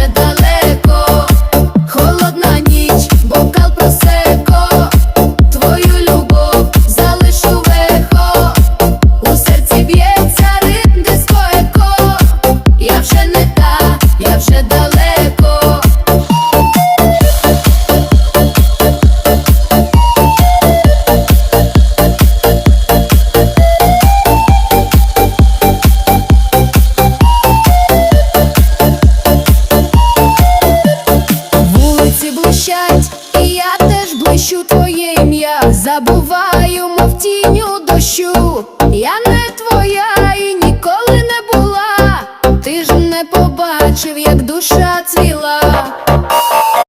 Karşıdalar блищать, і я теж блищу твоє ім'я. Забуваю, мов тіню дощу. Я не твоя і ніколи не була. Ти ж не побачив, як душа цвіла.